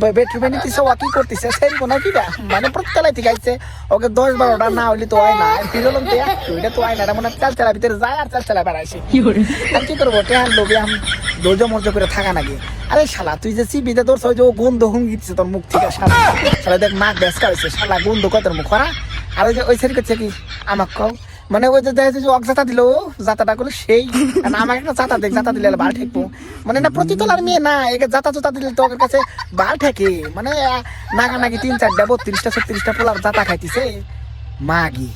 বেডরুমে নিতেছে ওক কি করতেছে মানে প্রত্যেলাই ঠিক আছে। ওকে দশ বারোটা না হইলে তো হয় না। ফিরলাম তো হয় না। মনে চাল চালা ভিতরে যায় আর চাল চালা বেড়াইছে আর কি করব? টেহার লোভে আমি ধৈর্য মর্য করে থাকা নাকি? আরে শালা তুই যে চিবিতে তোর ওই যে ও গন্ধ হুঙ্গিচ্ছে তোর মুখ থেকে শালা। শালা দেখ নাক শালা গন্ধ মুখ করা আর ওই যে ওই সাইড করছে কি আমাক কও মানে ওই যে দেখেছি অক জাতা দিল জাতাটা করলে সেই। আর আমাকে একটা জাতা দেখ জাতা দিলে বাল ঠেকবো। মানে না, প্রতিতলার মেয়ে না, একে জাতা জোতা দিলে তো ওর কাছে বাল ঠেকে। মানে নাগা নাকি তিন চারটা, বত্রিশটা, ছত্রিশটা পোলার জাতা খাইতিছে। মাগি।